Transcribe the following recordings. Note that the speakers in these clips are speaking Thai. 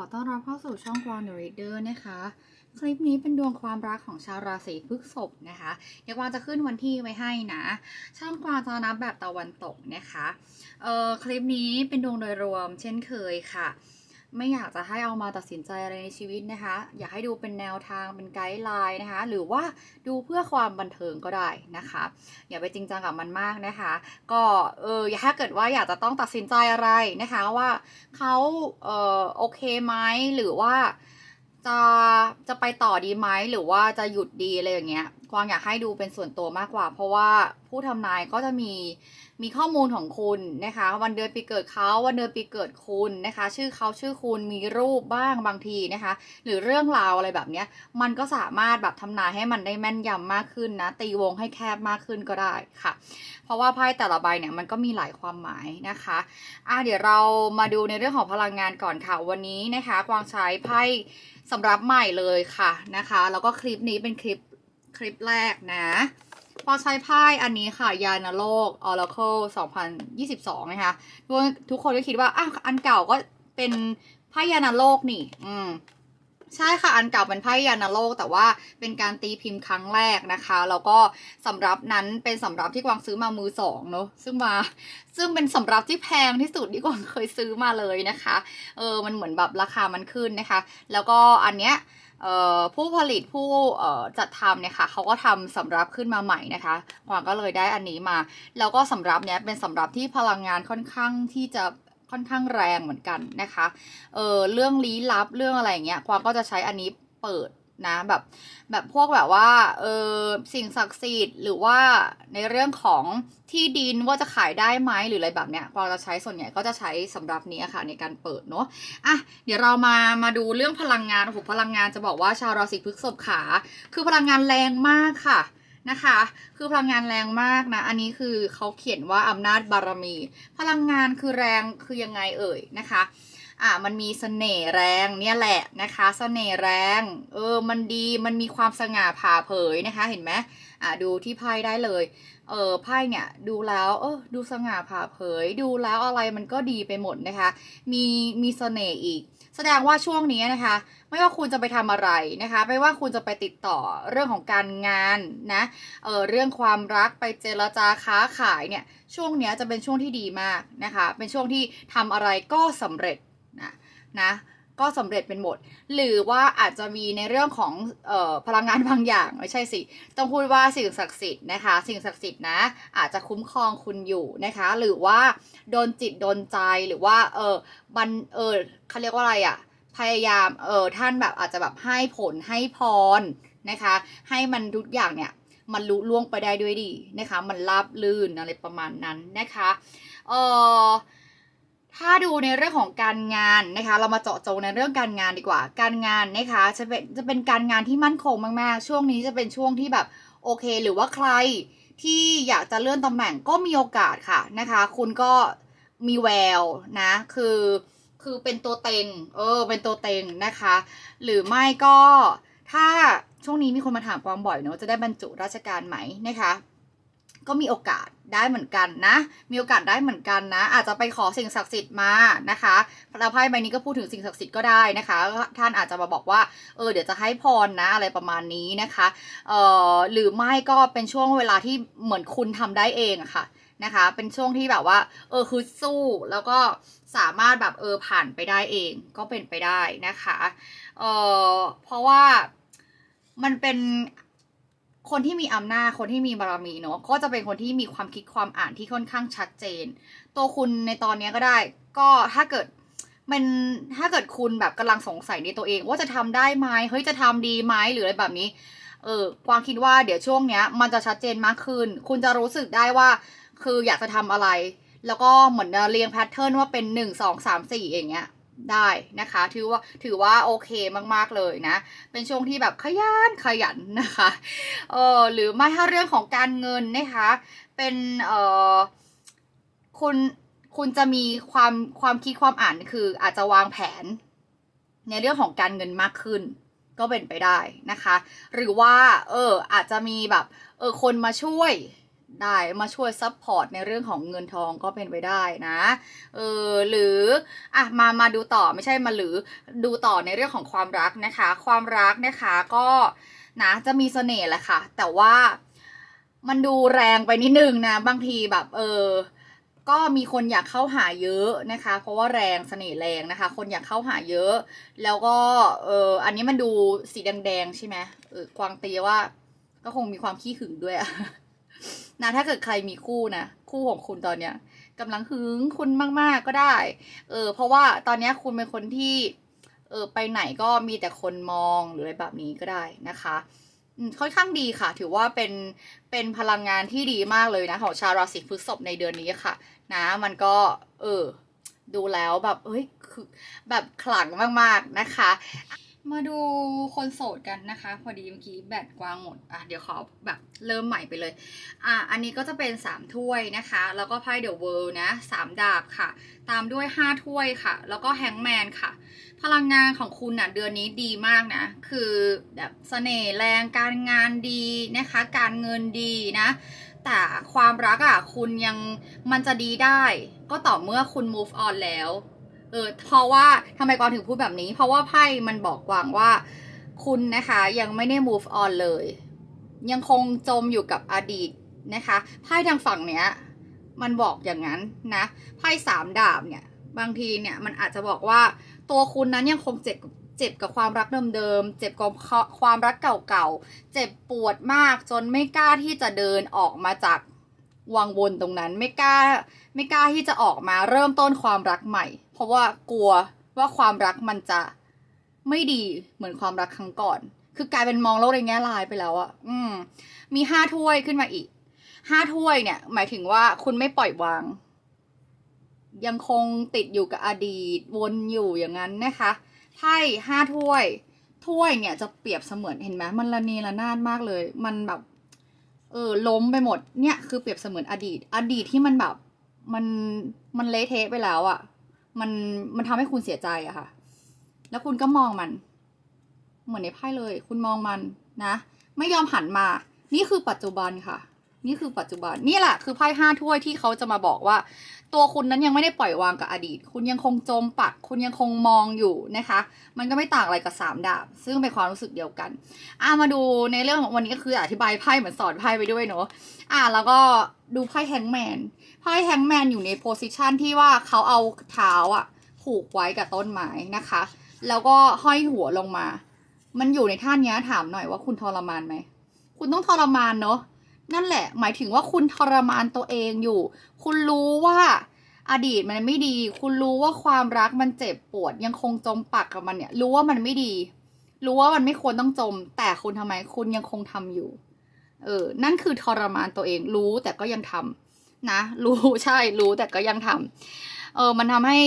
อต้อนรับเข้าสู่ช่องกวาง The Reader นะคะ คลิปนี้เป็นดวงความรักของชาวราศีพฤษภนะคะเดี๋ยวกวางจะขึ้นวันที่ไว้ให้นะ ช่องกวางจะนับแบบตะวันตกนะคะเอ่อคลิปนี้เป็นดวงโดยรวมเช่นเคยค่ะ ไม่อยากจะให้เอามาตัดสินใจอะไรในชีวิตนะคะ อยากให้ดูเป็นแนวทางเป็นไกด์ไลน์นะคะ หรือว่าดูเพื่อความบันเทิงก็ได้นะคะ อย่าไปจริงจังกับมันมากนะคะ ก็เออถ้าเกิดว่าอยากจะต้องตัดสินใจอะไรนะคะว่าเขาเออโอเคไหมหรือว่าจะจะไปต่อดีไหมหรือว่าจะหยุดดีอะไรอย่างเงี้ย กวางอยากให้ดูเป็นส่วนตัวมากกว่า เพราะว่าผู้ทำนายก็จะมีมีข้อมูลของคุณนะคะ วันเดือนปีเกิดเขาวันเดือนปีเกิดคุณนะคะ ชื่อเขาชื่อคุณมีรูปบ้างบางทีนะคะ หรือเรื่องราวอะไรแบบเนี้ย มันก็สามารถแบบทำนายให้มันได้แม่นยำมากขึ้นนะ ตีวงให้แคบมากขึ้นก็ได้ค่ะ เพราะว่าไพ่แต่ละใบเนี่ยมันก็มีหลายความหมายนะคะอะเดี๋ยวเรามาดูในเรื่องของพลังงานก่อนค่ะวันนี้นะคะ กวางใช้ไพ่สำหรับใหม่เลยค่ะนะคะ แล้วก็คลิปนี้เป็นคลิป คลิปแรกนะพอใช้ไพ่อันนี้ค่ะ ยานโลก Oracle 2022 นะคะทุกทุกคนก็คิดว่าอะอันเก่าก็เป็นไพ่ยานโลกนี่ อืมใช่ค่ะ อันเก่าเป็นไพ่ยานโลก แต่ว่าเป็นการตีพิมพ์ครั้งแรกนะคะ แล้วก็สำรับนั้นเป็นสำรับที่กวางซื้อมามือสองเนอะซึ่งมาซึ่งเป็นสำรับที่แพงที่สุดที่กวางเคยซื้อมาเลยนะคะ เออมันเหมือนแบบราคามันขึ้นนะคะ แล้วก็อันเนี้ย ผู้ผลิตผู้จัดทำเนี่ยค่ะเขาก็ทำสำรับขึ้นมาใหม่นะคะหวางก็เลยได้อันนี้มา แล้วก็สำรับเนี้ยเป็นสำรับที่พลังงานค่อนข้างที่จะค่อนข้างแรงเหมือนกันนะคะ เออเรื่องลี้ลับเรื่องอะไรอย่างเงี้ยกวางก็จะใช้อันนี้เปิด นะแบบแบบพวกแบบว่าเออสิ่งศักดิ์สิทธิ์หรือว่าในเรื่องของที่ดินว่าจะขายได้ไหมหรืออะไรแบบเนี้ยกวาจะใช้ส่วนใหญ่ก็จะใช้สำหรับนี้ค่ะในการเปิดเนาะอะเดี๋ยวเรามามาดูเรื่องพลังงานโอ้โหพลังงานจะบอกว่าชาวราศีพฤษภขา คือพลังงานแรงมากค่ะนะคะ คือพลังงานแรงมากนะ อันนี้คือเขาเขียนว่าอำนาจบารมี พลังงานคือแรงคือยังไงเอ่ยนะคะ อะมันมีเสน่ห์แรงเนี่ยแหละนะคะเสน่ห์แรงเออมันดีมันมีความสง่าผ่าเผยนะคะเห็นไหมอะดูที่ไพ่ได้เลยเออไพ่เนี่ยดูแล้วเออดูสง่าผ่าเผย ดูแล้วอะไรมันก็ดีไปหมดนะคะ มีมีเสน่ห์อีก แสดงว่าช่วงนี้นะคะ ไม่ว่าคุณจะไปทำอะไรนะคะ ไม่ว่าคุณจะไปติดต่อเรื่องของการงานนะเออเรื่องความรักไปเจรจาค้าขายเนี่ยช่วงนี้จะเป็นช่วงที่ดีมากนะคะ เป็นช่วงที่ทำอะไรก็สำเร็จ นะนะก็สำเร็จเป็นหมด หรือว่าอาจจะมีในเรื่องของออพลังงานบางอย่างไม่ใช่สิ ต้องพูดว่าสิ่งศักดิ์สิทธิ์นะคะ สิ่งศักดิ์สิทธิ์นะ อาจจะคุ้มครองคุณอยู่นะคะ หรือว่าโดนจิตโดนใจหรือว่าเออบันเออเขาเรียกว่าอะไรอะพยายามเออท่านแบบอาจจะแบบให้ผลให้พรนะคะ ให้มันทุกอย่างเนี่ยมันลุล่วงไปได้ด้วยดีนะคะ มันราบลื่นอะไรประมาณนั้นนะคะเออ ถ้าดูในเรื่องของการงานนะคะ เรามาเจาะจงในเรื่องการงานดีกว่า การงานนะคะจะเป็นจะเป็นการงานที่มั่นคงมากๆ ช่วงนี้จะเป็นช่วงที่แบบโอเค หรือว่าใครที่อยากจะเลื่อนตำแหน่งก็มีโอกาสค่ะนะคะ คุณก็มีแววนะคือคือเป็นตัวเต็ง เออ เป็นตัวเต็งนะคะ หรือไม่ก็ถ้าช่วงนี้มีคนมาถามกวางบ่อยเนอะจะได้บรรจุราชการไหมนะคะ ก็มีโอกาสได้เหมือนกันนะ มีโอกาสได้เหมือนกันนะ อาจจะไปขอสิ่งศักดิ์สิทธิ์มานะคะแล้วไพ่ใบนี้ก็พูดถึงสิ่งศักดิ์สิทธิ์ก็ได้นะคะ ท่านอาจจะมาบอกว่า เออ เดี๋ยวจะให้พรนะ อะไรประมาณนี้นะคะ เอ่อ หรือไม่ก็เป็นช่วงเวลาที่เหมือนคุณทำได้เองอะค่ะนะคะ เป็นช่วงที่แบบว่า เออคือสู้ แล้วก็สามารถแบบเออผ่านไปได้เอง ก็เป็นไปได้นะคะ เออเพราะว่ามันเป็น คนที่มีอำนาจคนที่มีบารมีเนาะก็จะเป็นคนที่มีความคิดความอ่านที่ค่อนข้างชัดเจน ตัวคุณในตอนนี้ก็ได้ ก็ถ้าเกิดมันถ้าเกิดคุณแบบกำลังสงสัยในตัวเอง ว่าจะทำได้ไหมเฮ้ยจะทำดีไหมหรืออะไรแบบนี้ เออกวางคิดว่าเดี๋ยวช่วงเนี้ย มันจะชัดเจนมากขึ้น คุณจะรู้สึกได้ว่า คืออยากจะทำอะไร แล้วก็เหมือนเรียงแพทเทิร์นว่าเป็นหนึ่งสองสามสี่อย่างเงี้ย ได้นะคะ ถือว่าถือว่าโอเคมากๆเลยนะ เป็นช่วงที่แบบขยันขยันนะคะเออหรือไม่ถ้าเรื่องของการเงินนะคะ เป็นเออคุณคุณจะมีความความคิดความอ่านคืออาจจะวางแผน ในเรื่องของการเงินมากขึ้น ก็เป็นไปได้นะคะ หรือว่าเอออาจจะมีแบบเออคนมาช่วย ได้มาช่วยซัพพอร์ตในเรื่องของเงินทองก็เป็นไปได้นะ เออหรืออะมามาดูต่อไม่ใช่มาหรือดูต่อในเรื่องของความรักนะคะ ความรักนะคะก็นะจะมีเสน่ห์แหละค่ะ แต่ว่ามันดูแรงไปนิดนึงนะ บางทีแบบเออก็มีคนอยากเข้าหาเยอะนะคะ เพราะว่าแรงเสน่ห์แรงนะคะ คนอยากเข้าหาเยอะ แล้วก็เอออันนี้มันดูสีแดงๆใช่ไหมเออกวางตีว่าก็คงมีความขี้หึงด้วยอะ นะถ้าเกิดใครมีคู่นะคู่ของคุณตอนเนี้ยกำลังหึงคุณมากๆก็ได้ เออเพราะว่าตอนนี้คุณเป็นคนที่ เออไปไหนก็มีแต่คนมองหรืออะไรแบบนี้ก็ได้นะคะค่อนข้างดีค่ะ ถือว่าเป็นเป็นพลังงานที่ดีมากเลยนะของชาวราศีพฤษภในเดือนนี้ค่ะ นะ มันก็ เออ ดูแล้วแบบเอ้ยคือแบบขลังมากๆนะคะ มาดูคนโสดกันนะคะ พอดีเมื่อกี้แบตกวางหมด อะเดี๋ยวขอแบบเริ่มใหม่ไปเลย อะอันนี้ก็จะเป็น 3 ถ้วยนะคะ แล้วก็ไพ่เดอะเวิลด์นะ3ดาบค่ะ ตามด้วย 5 ถ้วยค่ะ แล้วก็แฮงแมนค่ะ พลังงานของคุณน่ะเดือนนี้ดีมากนะ คือแบบเสน่ห์แรงการงานดีนะคะ การเงินดีนะ แต่ความรักอะคุณยังมันจะดีได้ ก็ต่อเมื่อคุณ move on แล้ว เออเพราะว่าทำไมกวางถึงพูดแบบนี้ เพราะว่าไพ่มันบอกกวางว่า คุณนะคะยังไม่ได้ move on เลย ยังคงจมอยู่กับอดีตนะคะไพ่ทางฝั่งเนี้ย มันบอกอย่างนั้นนะไพ่สามดาบเนี่ย บางทีเนี่ยมันอาจจะบอกว่าตัวคุณนั้นยังคงเจ็บเจ็บกับความรักเดิมๆ เจ็บกับความรักเก่าๆ เจ็บปวดมากจนไม่กล้าที่จะเดินออกมาจากวังวนตรงนั้น ไม่กล้า ไม่กล้าที่จะออกมาเริ่มต้นความรักใหม่ ราะว่ากลัวว่าความรักมันจะไม่ดีเหมือนความรักครั้งก่อน คือกลายเป็นมองโลกในแง่ร้ายไปแล้วอะอืม มีห้าถ้วยขึ้นมาอีกห้าถ้วยเนี่ย หมายถึงว่าคุณไม่ปล่อยวาง ยังคงติดอยู่กับอดีตวนอยู่อย่างนั้นนะคะไพ่ห้าถ้วย ถ้วยเนี่ยจะเปรียบเสมือนเห็นไหมมันระเนระนาดมากเลย มันแบบเออล้มไปหมดเนี่ยคือเปรียบเสมือนอดีต อดีตที่มันแบบ มันมันเละเทะไปแล้วอะ่ะ มันมันทำให้คุณเสียใจอะค่ะ แล้วคุณก็มองมัน เหมือนในไพ่เลย คุณมองมันนะ ไม่ยอมหันมา นี่คือปัจจุบันค่ะ นี่คือปัจจุบัน นี่แหละคือไพ่ห้าถ้วยที่เขาจะมาบอกว่า ตัวคุณนั้นยังไม่ได้ปล่อยวางกับอดีต คุณยังคงจมปัก คุณยังคงมองอยู่นะคะ มันก็ไม่ต่างอะไรกับสามดาบ ซึ่งเป็นความรู้สึกเดียวกัน อ่ามาดูในเรื่องของวันนี้ก็คืออธิบายไพ่เหมือนสอนไพ่ไปด้วยเนอะอ่าแล้วก็ดูไพ่แฮงแมน ไพ่แฮงแมนอยู่ในโพสิชันที่ว่าเขาเอาเท้าอะผูกไว้กับต้นไม้นะคะ แล้วก็ห้อยหัวลงมา มันอยู่ในท่านี้ถามหน่อยว่าคุณทรมานไหม คุณต้องทรมานเนอะ นั่นแหละ หมายถึงว่าคุณทรมานตัวเองอยู่ คุณรู้ว่าอดีตมันไม่ดี คุณรู้ว่าความรักมันเจ็บปวด ยังคงจมปักกับมันเนี่ย รู้ว่ามันไม่ดี รู้ว่ามันไม่ควรต้องจม แต่คุณทำไมคุณยังคงทำอยู่ เออ นั่นคือทรมานตัวเอง รู้แต่ก็ยังทำนะ รู้ใช่ รู้แต่ก็ยังทำเออ มันทำให้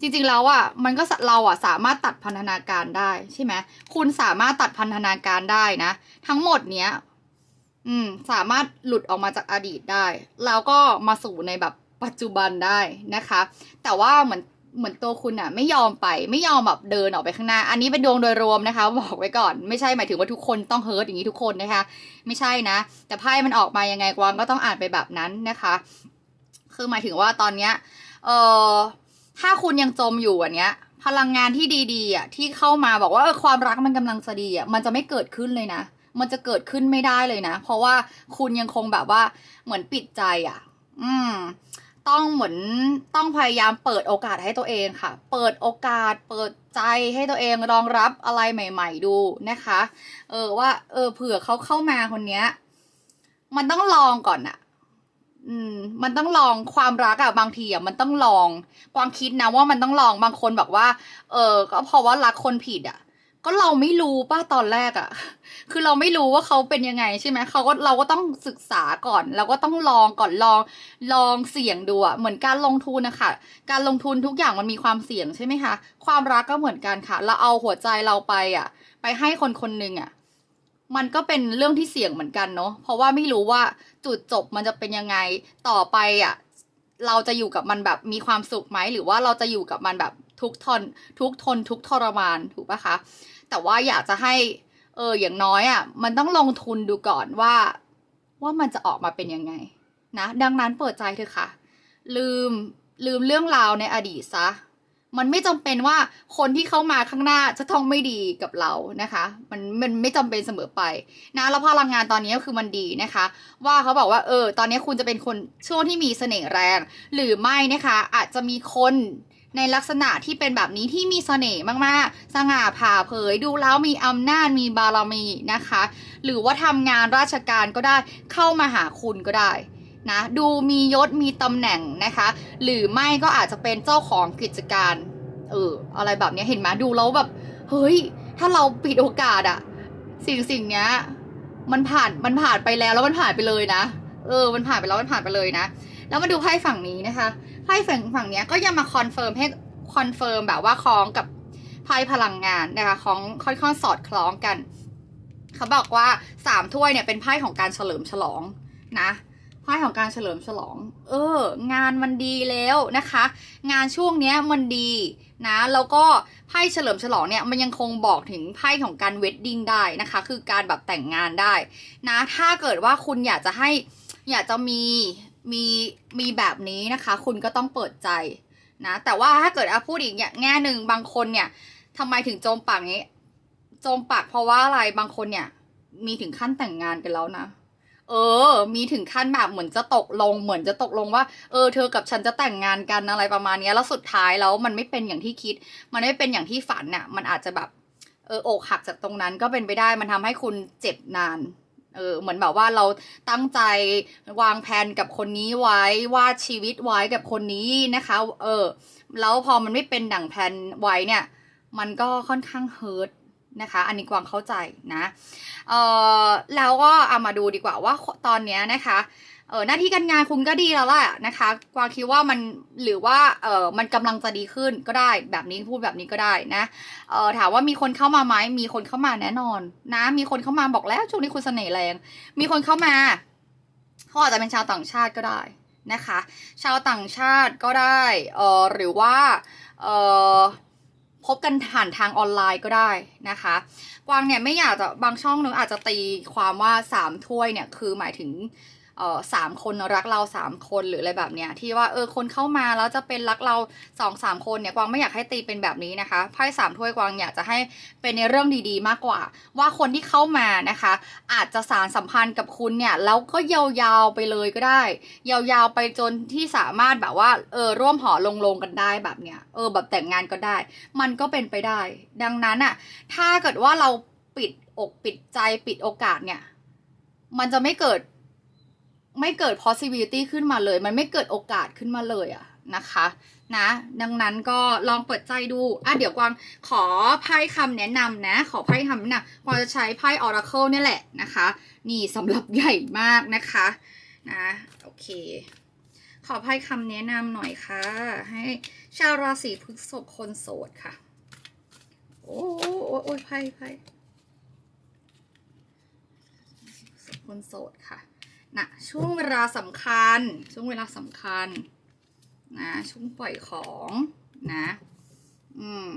จริงๆแล้วอะมันก็เราอะสามารถตัดพันธนาการได้ใช่ไหมคุณสามารถตัดพันธนาการได้นะ ทั้งหมดเนี้ย อืมสามารถหลุดออกมาจากอดีตได้ แล้วก็มาสู่ในแบบปัจจุบันได้นะคะ แต่ว่าเหมือนเหมือนตัวคุณอะไม่ยอมไปไม่ยอมแบบเดินออกไปข้างหน้า อันนี้เป็นดวงโดยรวมนะคะ บอกไว้ก่อน ไม่ใช่หมายถึงว่าทุกคนต้องเฮิร์ตอย่างนี้ทุกคนนะคะ ไม่ใช่นะ แต่ไพ่มันออกมายังไงกวางก็ต้องอ่านไปแบบนั้นนะคะ คือหมายถึงว่าตอนเนี้ยเอ่อถ้าคุณยังจมอยู่อันเนี้ย พลังงานที่ดีๆอะที่เข้ามาบอกว่าความรักมันกำลังจะดีอะมันจะไม่เกิดขึ้นเลยนะ มันจะเกิดขึ้นไม่ได้เลยนะ เพราะว่าคุณยังคงแบบว่าเหมือนปิดใจอะ อืม ต้องเหมือนต้องพยายามเปิดโอกาสให้ตัวเองค่ะ เปิดโอกาส เปิดใจให้ตัวเองรองรับอะไรใหม่ ๆ ดูนะคะ เออว่า เออเผื่อเขาเข้ามาคนเนี้ย มันต้องลองก่อนอะอืมมันต้องลองความรักอะบางทีอะมันต้องลองกวางคิดนะว่ามันต้องลองบางคนบอกว่า เออ ก็เพราะว่ารักคนผิดอะ ก็เราไม่รู้ป้าตอนแรกอะคือเราไม่รู้ว่าเขาเป็นยังไงใช่ไหมเขาก็เราก็ต้องศึกษาก่อน เราก็ต้องลองก่อนลองลองเสี่ยงดูอะเหมือนการลงทุนนะคะการลงทุนทุกอย่างมันมีความเสี่ยงใช่ไหมคะ ความรักก็เหมือนกันค่ะ เราเอาหัวใจเราไปอะไปให้คนคนหนึ่งอะมันก็เป็นเรื่องที่เสี่ยงเหมือนกันเนาะเพราะว่าไม่รู้ว่าจุดจบมันจะเป็นยังไงต่อไปอะ เราจะอยู่กับมันแบบมีความสุขไหมหรือว่าเราจะอยู่กับมันแบบทุกทนทุกทนทุกทรมานถูกปะคะ แต่ว่าอยากจะให้เอออย่างน้อยอะ่ะมันต้องลงทุนดูก่อนว่า ว่ามันจะออกมาเป็นยังไงนะดังนั้นเปิดใจเถอะค่ะ ลืมลืมเรื่องราวในอดีตซะ มันไม่จำเป็นว่าคนที่เข้ามาข้างหน้าจะต้องไม่ดีกับเรานะคะ มันมันไม่จำเป็นเสมอไปนะแล้วพลังงานตอนนี้ก็คือมันดีนะคะ ว่าเขาบอกว่าเออ ตอนนี้คุณจะเป็นคนช่วงที่มีเสน่ห์แรง หรือไม่นะคะ อาจจะมีคนในลักษณะที่เป็นแบบนี้ที่มีเสน่ห์มากๆ สง่าผ่าเผยดูแล้วมีอำนาจมีบารมีนะคะ หรือว่าทำงานราชการก็ได้เข้ามาหาคุณก็ได้ นะดูมียศมีตำแหน่งนะคะ หรือไม่ก็อาจจะเป็นเจ้าของกิจการเอออะไรแบบนี้เห็นไหมดูแล้วแบบเฮ้ย ถ้าเราปิดโอกาสอะสิ่งสิ่งเนี้ยมันผ่านมันผ่านไปแล้วแล้วมันผ่านไปเลยนะ เออ มันผ่านไปแล้วมันผ่านไปเลยนะ แล้วมาดูไพ่ฝั่งนี้นะคะไพ่ฝั่งฝั่งเนี้ยก็ยังมาคอนเฟิร์มให้คอนเฟิร์มแบบว่าคล้องกับไพ่พลังงานนะคะของค่อนข้างสอดคล้องกัน เขาบอกว่าสามถ้วยเนี่ยเป็นไพ่ของการเฉลิมฉลองนะ ไพ่ของการเฉลิมฉลอง เออ งานมันดีแล้วนะคะ งานช่วงเนี้ยมันดีนะ แล้วก็ไพ่เฉลิมฉลองเนี่ยมันยังคงบอกถึงไพ่ของการเวดดิ้งได้นะคะ คือการแบบแต่งงานได้นะ ถ้าเกิดว่าคุณอยากจะให้อยากจะมีมีมีแบบนี้นะคะ คุณก็ต้องเปิดใจนะ แต่ว่าถ้าเกิดอาพูดอีกอย่างแง่หนึ่งบางคนเนี่ยทำไมถึงโจมปากนี้ โจมปากเพราะว่าอะไรบางคนเนี่ยมีถึงขั้นแต่งงานกันแล้วนะ เออ มีถึงขั้นแบบเหมือนจะตกลง เหมือนจะตกลงว่า เออ เธอกับฉันจะแต่งงานกันอะไรประมาณนี้แล้วสุดท้ายแล้วมันไม่เป็นอย่างที่คิด มันไม่เป็นอย่างที่ฝันน่ะ มันอาจจะแบบเอออกหักจากตรงนั้นก็เป็นไปได้มันทำให้คุณเจ็บนานเออเหมือนแบบว่าเราตั้งใจวางแผนกับคนนี้ไว้วาดชีวิตไว้กับคนนี้นะคะ เออ แล้วพอมันไม่เป็นดั่งแผนไว้เนี่ย มันก็ค่อนข้างเฮิร์ต นะคะ อันนี้กวางเข้าใจนะเออแล้วก็เอามาดูดีกว่าว่าตอนนี้นะคะเออหน้าที่การงานคุณก็ดีแล้วแหละนะคะกวางคิดว่ามันหรือว่าเออมันกำลังจะดีขึ้นก็ได้แบบนี้พูดแบบนี้ก็ได้นะเออถามว่ามีคนเข้ามาไหมมีคนเข้ามาแน่นอนนะ มีคนเข้ามาบอกแล้วช่วงนี้คุณเสน่ห์แรง มีคนเข้ามาเขาอาจจะเป็นชาวต่างชาติก็ได้นะคะ ชาวต่างชาติก็ได้เออหรือว่าเออ พบกันผ่านทางออนไลน์ก็ได้นะคะกวางเนี่ยไม่อยากจะบางช่องนึงอาจจะตีความว่าสามถ้วยเนี่ยคือหมายถึง ออสามคนรักเราสามคนหรืออะไรแบบเนี้ยที่ว่าเออคนเข้ามาแล้วจะเป็นรักเราสองสามคนเนี่ยกวางไม่อยากให้ตีเป็นแบบนี้นะคะไพ่สามถ้วยกวางอยากจะให้เป็นในเรื่องดีๆ มากกว่า ว่าคนที่เข้ามานะคะ อาจจะสารสัมพันธ์กับคุณเนี่ยแล้วก็ยาวๆไปเลยก็ได้ ยาวๆไปจนที่สามารถแบบว่าเออร่วมหอลงลงกันได้แบบเนี้ยเออแบบแต่งงานก็ได้ มันก็เป็นไปได้ ดังนั้นอะถ้าเกิดว่าเราปิดอกปิดใจปิดโอกาสเนี่ย มันจะไม่เกิด ไม่เกิด possibility ขึ้นมาเลย มันไม่เกิดโอกาสขึ้นมาเลยอะนะคะนะดังนั้นก็ลองเปิดใจดูอะเดี๋ยวกวางขอไพ่คำแนะนำนะ ขอไพ่คำแนะนำกวางจะใช้ไพ่ oracle เนี่ยแหละนะคะ นี่สำหรับใหญ่มากนะคะนะโอเค ขอไพ่คำแนะนำหน่อยค่ะ ให้ชาวราศีพฤษภคนโสดค่ะ โอ้โอ้โอ้โอ้ยไพ่ไพ่คนโสดค่ะ นะช่วงเวลาสำคัญ ช่วงเวลาสำคัญนะช่วงปล่อยของนะอืม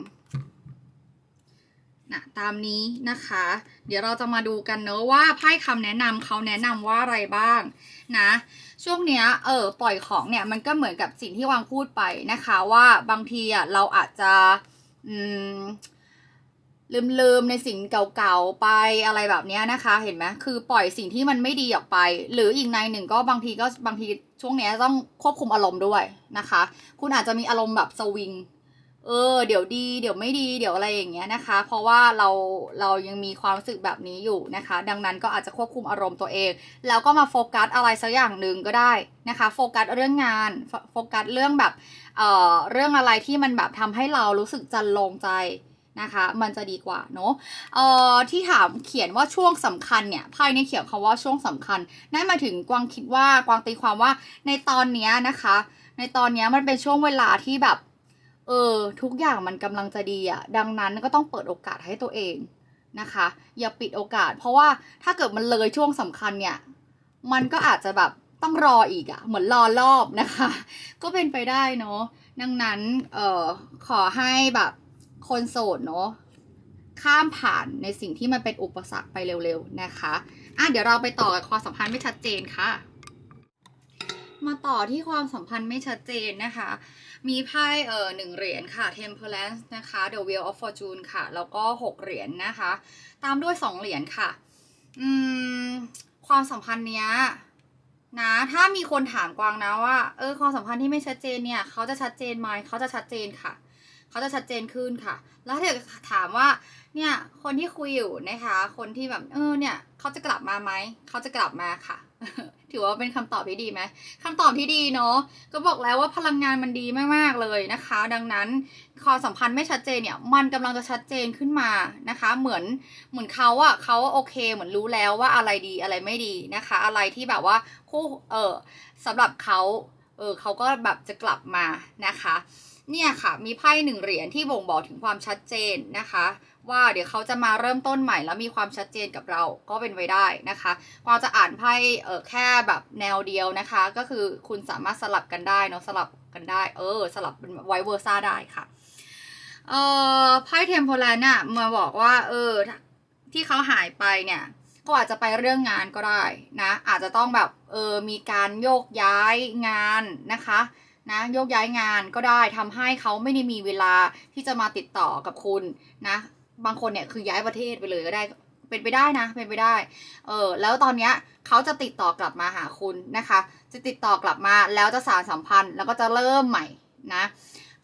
นะตามนี้นะคะ เดี๋ยวเราจะมาดูกันเนอะว่าไพ่คำแนะนำเขาแนะนำว่าอะไรบ้างนะ ช่วงเนี้ยเออปล่อยของเนี่ยมันก็เหมือนกับสิ่งที่วางพูดไปนะคะ ว่าบางทีอะเราอาจจะอืม ลืมๆในสิ่งเก่าๆไปอะไรแบบนี้นะคะ เห็นไหมคือปล่อยสิ่งที่มันไม่ดีออกไป หรืออีกในหนึ่งก็บางทีก็บางทีช่วงนี้ต้องควบคุมอารมณ์ด้วยนะคะ คุณอาจจะมีอารมณ์แบบสวิงเออเดี๋ยวดีเดี๋ยวไม่ดีเดี๋ยวอะไรอย่างเงี้ยนะคะ เพราะว่าเราเรายังมีความรู้สึกแบบนี้อยู่นะคะ ดังนั้นก็อาจจะควบคุมอารมณ์ตัวเอง แล้วก็มาโฟกัสอะไรสักอย่างหนึ่งก็ได้นะคะโฟกัสเรื่องงานโฟโฟกัสเรื่องแบบเอ่อเรื่องอะไรที่มันแบบทำให้เรารู้สึกจันลงใจ นะคะ มันจะดีกว่าเนาะเอ่อที่ถามเขียนว่าช่วงสำคัญเนี่ยไพ่ในเขียนคำว่าช่วงสำคัญ นั่นหมายถึงกวางคิดว่ากวางตีความว่าในตอนเนี้ยนะคะ ในตอนเนี้ยมันเป็นช่วงเวลาที่แบบ เออ ทุกอย่างมันกำลังจะดีอะดังนั้นก็ต้องเปิดโอกาสให้ตัวเองนะคะ อย่าปิดโอกาส เพราะว่าถ้าเกิดมันเลยช่วงสำคัญเนี่ย มันก็อาจจะแบบต้องรออีกอะเหมือนรอรอบนะคะ ก็เป็นไปได้เนาะดังนั้นเอ่อขอให้แบบ คนโสดเนาะข้ามผ่านในสิ่งที่มันเป็นอุปสรรคไปเร็วๆนะคะ อะเดี๋ยวเราไปต่อกับความสัมพันธ์ไม่ชัดเจนค่ะ มาต่อที่ความสัมพันธ์ไม่ชัดเจนนะคะ มีไพ่เอ่อหนึ่งเหรียญค่ะ Temperance นะคะ The Wheel of Fortune ค่ะ แล้วก็หกเหรียญนะคะ ตามด้วยสองเหรียญค่ะ อืม ความสัมพันธ์เนี้ยนะถ้ามีคนถามกวางนะว่าเออความสัมพันธ์ที่ไม่ชัดเจนเนี่ย เขาจะชัดเจนไหมเขาจะชัดเจนค่ะ เขาจะชัดเจนขึ้นค่ะ แล้วถ้าเกิดถามว่าเนี่ยคนที่คุยอยู่นะคะ คนที่แบบเออเนี่ยเขาจะกลับมาไหมเขาจะกลับมาค่ะ ถือว่าเป็นคำตอบที่ดีไหมคำตอบที่ดีเนาะก็บอกแล้วว่าพลังงานมันดีมากๆเลยนะคะ ดังนั้นความสัมพันธ์ไม่ชัดเจนเนี่ยมันกำลังจะชัดเจนขึ้นมานะคะ เหมือนเหมือนเขาอะเขาโอเค เหมือนรู้แล้วว่าอะไรดีอะไรไม่ดีนะคะ อะไรที่แบบว่าคู่เออสำหรับเขาเออเขาก็แบบจะกลับมานะคะ เนี่ยค่ะ มีไพ่หนึ่งเหรียญที่บ่งบอกถึงความชัดเจนนะคะ ว่าเดี๋ยวเขาจะมาเริ่มต้นใหม่แล้วมีความชัดเจนกับเราก็เป็นไปได้นะคะกวาจะอ่านไพ่เออแค่แบบแนวเดียวนะคะ ก็คือคุณสามารถสลับกันได้เนาะสลับกันได้ เออ สลับเป็นไวเวอร์ซ่าได้ค่ะเออไพ่เทมโพแลนน่ะมาบอกว่า เออ ที่เขาหายไปเนี่ยก็อาจจะไปเรื่องงานก็ได้นะ อาจจะต้องแบบเออมีการโยกย้ายงานนะคะ นะโยกย้ายงานก็ได้ทำให้เขาไม่ได้มีเวลาที่จะมาติดต่อกับคุณนะ บางคนเนี่ยคือย้ายประเทศไปเลยก็ได้เป็นไปได้นะเป็นไปได้ เออแล้วตอนเนี้ยเขาจะติดต่อกลับมาหาคุณนะคะ จะติดต่อกลับมาแล้วจะสารสัมพันธ์ แล้วก็จะเริ่มใหม่นะ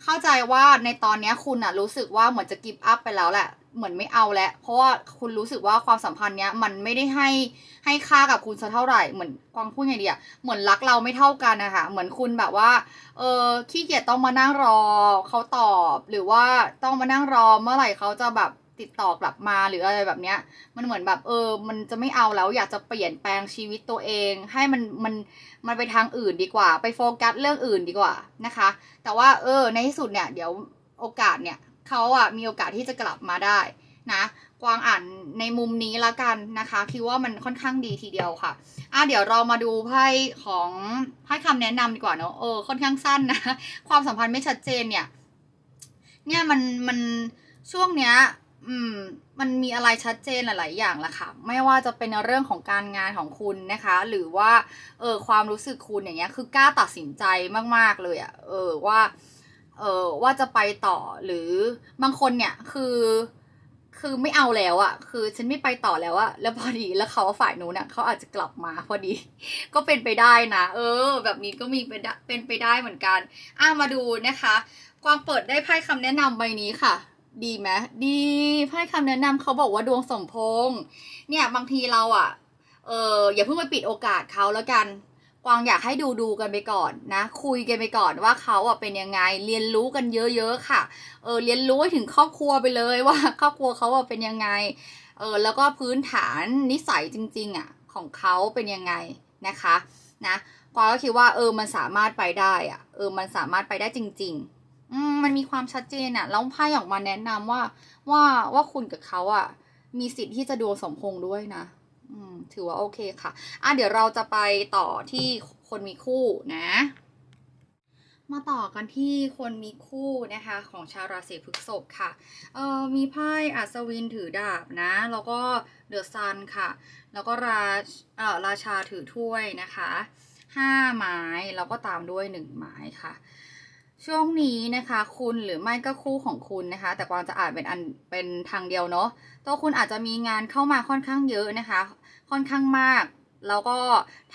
เข้าใจว่าในตอนนี้คุณอะรู้สึกว่าเหมือนจะกิฟต์อัพไปแล้วแหละ เหมือนไม่เอาแล้ว เพราะว่าคุณรู้สึกว่าความสัมพันธ์เนี้ยมันไม่ได้ให้ให้ค่ากับคุณสักเท่าไหร่ เหมือนควางพูดไงดีอะเหมือนรักเราไม่เท่ากันนะคะเหมือนคุณแบบว่า เออขี้เกียจต้องมานั่งรอเขาตอบ หรือว่าต้องมานั่งรอเมื่อไหร่เขาจะแบบ ติดต่อกลับมาหรืออะไรแบบเนี้ย มันเหมือนแบบเออ มันจะไม่เอาแล้วอยากจะเปลี่ยนแปลงชีวิตตัวเอง ให้มันมันมันไปทางอื่นดีกว่า ไปโฟกัสเรื่องอื่นดีกว่านะคะ แต่ว่าเออในที่สุดเนี่ยเดี๋ยวโอกาสเนี่ยเขาอะมีโอกาสที่จะกลับมาได้นะกวางอ่านในมุมนี้ละกันนะคะ คิดว่ามันค่อนข้างดีทีเดียวค่ะ อะเดี๋ยวเรามาดูไพ่ของไพ่คำแนะนำดีกว่าเนอะเออค่อนข้างสั้นนะ ความสัมพันธ์ไม่ชัดเจนเนี่ย เนี่ยมันมันช่วงเนี้ย อืมมันมีอะไรชัดเจนหลาย ๆ อย่างละค่ะ ไม่ว่าจะเป็นเรื่องของการงานของคุณนะคะ หรือว่าเออความรู้สึกคุณอย่างเงี้ยคือกล้าตัดสินใจมาก ๆ เลยอะ่ะเออว่าเออว่าจะไปต่อหรือบางคนเนี่ยคือคือไม่เอาแล้วอะคือฉันไม่ไปต่อแล้วอะแล้วพอดีแล้วเขาฝ่ายนู้นเนี่ยเขาอาจจะกลับมาพอดี ก็เป็นไปได้นะ เออ แบบนี้ก็มีเป็นได้เป็นไปได้เหมือนกันอะมาดูนะคะ กวางเปิดได้ไพ่คำแนะนำใบนี้ค่ะ ดีไหมดีไพ่คำแนะนำเขาบอกว่าดวงสมพงษ์เนี่ยบางทีเราอะเอออย่าเพิ่งไปปิดโอกาสเขาแล้วกันกวางอยากให้ดูดูกันไปก่อนนะ คุยกันไปก่อนว่าเขาอะเป็นยังไง เรียนรู้กันเยอะๆค่ะเออเรียนรู้ถึงครอบครัวไปเลยว่า ครอบครัวเขาอะเป็นยังไงเออแล้วก็พื้นฐานนิสัยจริง ๆ อะ ของเขาเป็นยังไงนะคะนะกวางก็คิดว่าเออมันสามารถไปได้อะเออมันสามารถไปได้จริง ๆ มันมีความชัดเจนอะแล้วไพ่ออกมาแนะนำว่า ว่าว่าคุณกับเขาอะมีสิทธิ์ที่จะดวงสมพงษ์ด้วยนะ อืม ถือว่าโอเคค่ะ อะเดี๋ยวเราจะไปต่อที่คนมีคู่นะ มาต่อกันที่คนมีคู่นะคะ ของชาวราศีพฤษภค่ะ เอ่อมีไพ่อัศวินถือดาบนะ แล้วก็เดอะซันค่ะ แล้วก็ราเอ่อราชาถือถ้วยนะคะห้าไม้แล้วก็ตามด้วยหนึ่งไม้ค่ะ ช่วงนี้นะคะ คุณหรือไม่ก็คู่ของคุณนะคะ แต่กวางจะอ่านเป็นอันเป็นทางเดียวเนาะตัวคุณอาจจะมีงานเข้ามาค่อนข้างเยอะนะคะ ค่อนข้างมาก แล้วก็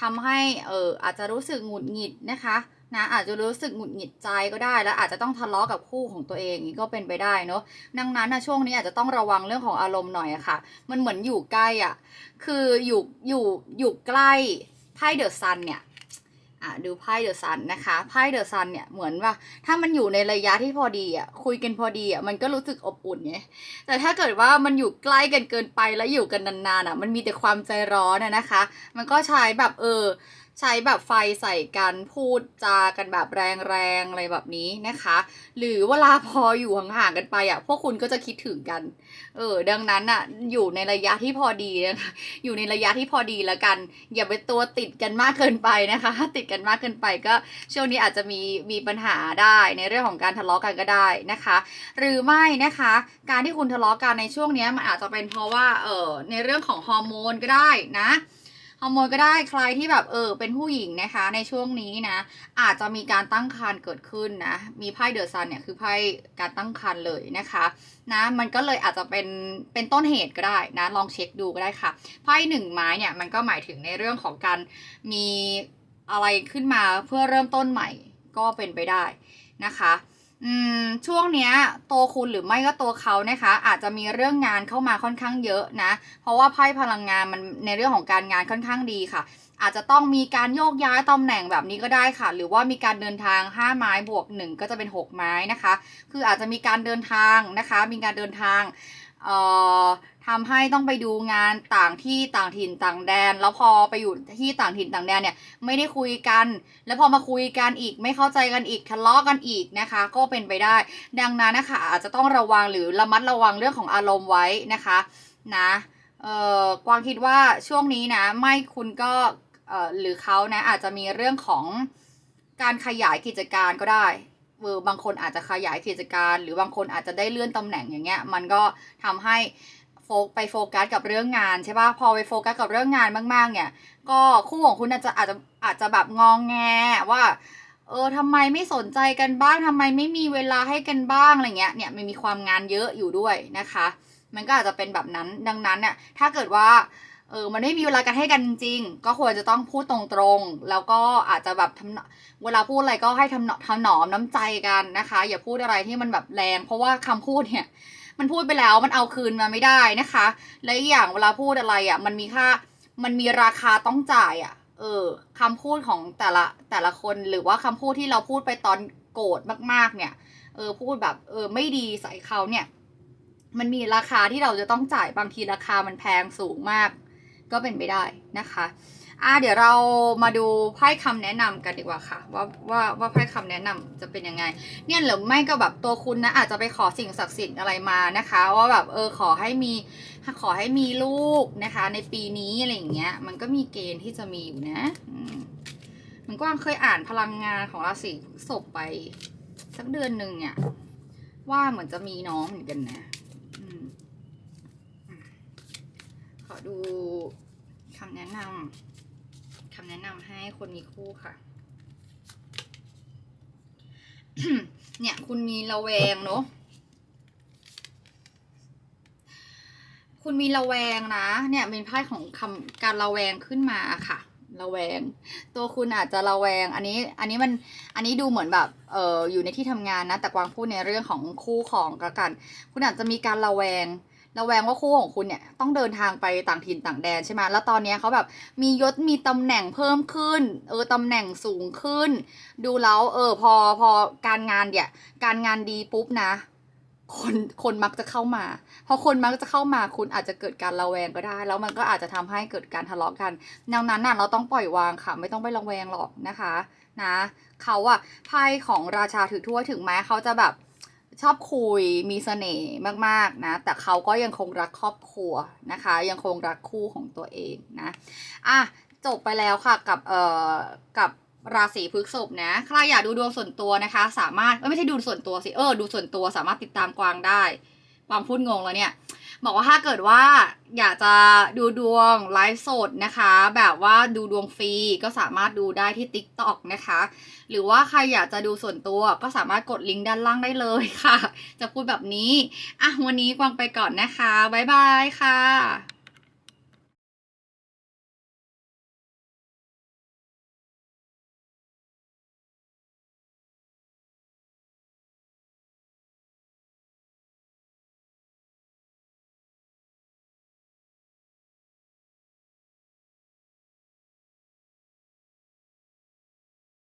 ทำให้เอออาจจะรู้สึกหงุดหงิดนะคะนะอาจจะรู้สึกหงุดหงิดใจก็ได้ แล้วอาจจะต้องทะเลาะกับคู่ของตัวเองนี้ก็เป็นไปได้เนาะดังนั้นนะช่วงนี้อาจจะต้องระวังเรื่องของอารมณ์หน่อยอะค่ะ มันเหมือนอยู่ใกล้อะคืออยู่อยู่อยู่ใกล้ไพ่เดอะซันเนี่ย อะดูไพ่เดอะซันนะคะไพ่เดอะซันเนี่ยเหมือนว่า ถ้ามันอยู่ในระยะที่พอดีอะคุยกันพอดีอะมันก็รู้สึกอบอุ่นไงแต่ถ้าเกิดว่ามันอยู่ใกล้กันเกินไปแล้วอยู่กันนานๆอะ มันมีแต่ความใจร้อนอะนะคะ มันก็ใช้แบบเออ ใช้แบบไฟใส่กันพูดจากันแบบแรงๆอะไรแบบนี้นะคะ หรือเวลาพออยู่ห่างๆกันไปอะพวกคุณก็จะคิดถึงกัน เออดังนั้นอะอยู่ในระยะที่พอดีนะคะอยู่ในระยะที่พอดีแล้วกัน อย่าไปตัวติดกันมากเกินไปนะคะถ้าติดกันมากเกินไปก็ช่วงนี้อาจจะมีมีปัญหาได้ในเรื่องของการทะเลาะกันก็ได้นะคะ หรือไม่นะคะ การที่คุณทะเลาะกันในช่วงนี้มันอาจจะเป็นเพราะว่าเออในเรื่องของฮอร์โมนก็ได้นะ ฮอร์โมนก็ได้ใครที่แบบเออเป็นผู้หญิงนะคะ ในช่วงนี้นะ อาจจะมีการตั้งครรภ์เกิดขึ้นนะ มีไพ่เดอะซันเนี่ยคือไพ่การตั้งครรภ์เลยนะคะนะมันก็เลยอาจจะเป็นเป็นต้นเหตุก็ได้นะลองเช็คดูก็ได้ค่ะไพ่หนึ่งไม้เนี่ยมันก็หมายถึงในเรื่องของการมีอะไรขึ้นมาเพื่อเริ่มต้นใหม่ก็เป็นไปได้นะคะ ช่วงเนี้ยตัวคุณหรือไม่ก็ตัวเขานะคะ อาจจะมีเรื่องงานเข้ามาค่อนข้างเยอะนะ เพราะว่าไพ่พลังงานมันในเรื่องของการงานค่อนข้างดีค่ะ อาจจะต้องมีการโยกย้ายตำแหน่งแบบนี้ก็ได้ค่ะ หรือว่ามีการเดินทาง 5 ไม้บวก 1 ก็จะเป็น 6 ไม้นะคะ คืออาจจะมีการเดินทางนะคะ มีการเดินทาง เอ่อทำให้ต้องไปดูงานต่างที่ต่างถิ่นต่างแดน แล้วพอไปอยู่ที่ต่างถิ่นต่างแดนเนี่ยไม่ได้คุยกัน แล้วพอมาคุยกันอีกไม่เข้าใจกันอีกทะเลาะกันอีกนะคะ ก็เป็นไปได้ ดังนั้นนะคะอาจจะต้องระวังหรือระมัดระวังเรื่องของอารมณ์ไว้นะคะนะเอ่อกวางคิดว่าช่วงนี้นะไม่คุณก็เอ่อหรือเขานะอาจจะมีเรื่องของการขยายกิจการก็ได้ เออบางคนอาจจะขยายกิจการ หรือบางคนอาจจะได้เลื่อนตำแหน่งอย่างเงี้ย มันก็ทำให้โฟกไปโฟกัสกับเรื่องงานใช่ป่ะพอไปโฟกัสกับเรื่องงานมากๆ เนี่ย ก็คู่ของคุณอาจจะอาจจะอาจจะแบบงองแงว่าเออทำไมไม่สนใจกันบ้างทำไมไม่มีเวลาให้กันบ้างอะไรเงี้ยเนี่ยมันมีความงานเยอะอยู่ด้วยนะคะ มันก็อาจจะเป็นแบบนั้นดังนั้นเนี่ยถ้าเกิดว่า เออมันไม่มีเวลากันให้กันจริง ก็ควรจะต้องพูดตรงๆ แล้วก็อาจจะแบบทำเวลาพูดอะไรก็ให้ทำหน่ทำหนอมน้ำใจกันนะคะ อย่าพูดอะไรที่มันแบบแรง เพราะว่าคำพูดเนี่ยมันพูดไปแล้วมันเอาคืนมาไม่ได้นะคะ และอีกอย่างเวลาพูดอะไรอะ่ะมันมีค่ามันมีราคาต้องจ่ายอะ่ะ เออคำพูดของแต่ละแต่ละคนหรือว่าคำพูดที่เราพูดไปตอนโกรธมากๆ เนี่ย เออพูดแบบเออไม่ดีใส่เขาเนี่ย มันมีราคาที่เราจะต้องจ่ายบางทีราคามันแพงสูงมาก ก็เป็นไปได้นะคะอะเดี๋ยวเรามาดูไพ่คำแนะนำกันดีกว่าค่ะ ว่าว่าว่าไพ่คำแนะนำจะเป็นยังไง เนี่ยหรือไม่ก็แบบตัวคุณนะอาจจะไปขอสิ่งศักดิ์สิทธิ์อะไรมานะคะ ว่าแบบเออขอให้มีขอให้มีลูกนะคะ ในปีนี้อะไรอย่างเงี้ย มันก็มีเกณฑ์ที่จะมีอยู่นะมันก็เคยอ่านพลังงานของราศีศพไป สักเดือนหนึ่งเนี่ยว่าเหมือนจะมีน้องเหมือนกันนะอืมอะขอ ดูคำแนะนำคำแนะนำให้คนมีคู่ค่ะ เนี่ยคุณมีระแวงเนอะคุณมีระแวงนะ เนี่ยเป็นไพ่ของคำการระแวงขึ้นมาค่ะระแวง ตัวคุณอาจจะระแวง อันนี้อันนี้มันอันนี้ดูเหมือนแบบเอออยู่ในที่ทำงานนะ แต่กวางพูดในเรื่องของคู่ของกัน คุณอาจจะมีการระแวง ระแวงว่าคู่ของคุณเนี่ยต้องเดินทางไปต่างถิ่นต่างแดนใช่ไหมแล้วตอนนี้เขาแบบมียศมีตำแหน่งเพิ่มขึ้น เออตำแหน่งสูงขึ้น ดูแล้วเออพอพอการงานเนี่ยการงานดีปุ๊บนะคนคนมักจะเข้ามาพอคนมักจะเข้ามาคุณอาจจะเกิดการระแวงก็ได้ แล้วมันก็อาจจะทำให้เกิดการทะเลาะกันดังนั้นน่ะเราต้องปล่อยวางค่ะ ไม่ต้องไประแวงหรอกนะคะ นะเขาอะไพ่ของราชาถือถ้วยถึงแม้เขาจะแบบ ชอบคุยมีเสน่ห์มากๆนะ แต่เขาก็ยังคงรักครอบครัวนะคะ ยังคงรักคู่ของตัวเองนะอะจบไปแล้วค่ะกับเอ่อกับราศีพฤษภนะใครอยากดูดวงส่วนตัวนะคะ สามารถไม่ใช่ดูส่วนตัวสิเออดูส่วนตัวสามารถติดตามกวางได้กวางพูดงงแล้วเนี่ย บอกว่าถ้าเกิดว่าอยากจะดูดวงไลฟ์สดนะคะ แบบว่าดูดวงฟรีก็สามารถดูได้ที่ TikTok นะคะ หรือว่าใครอยากจะดูส่วนตัวก็สามารถกดลิงก์ด้านล่างได้เลยค่ะ จะพูดแบบนี้ อะ วันนี้กวางไปก่อนนะคะ บ๊ายบายค่ะ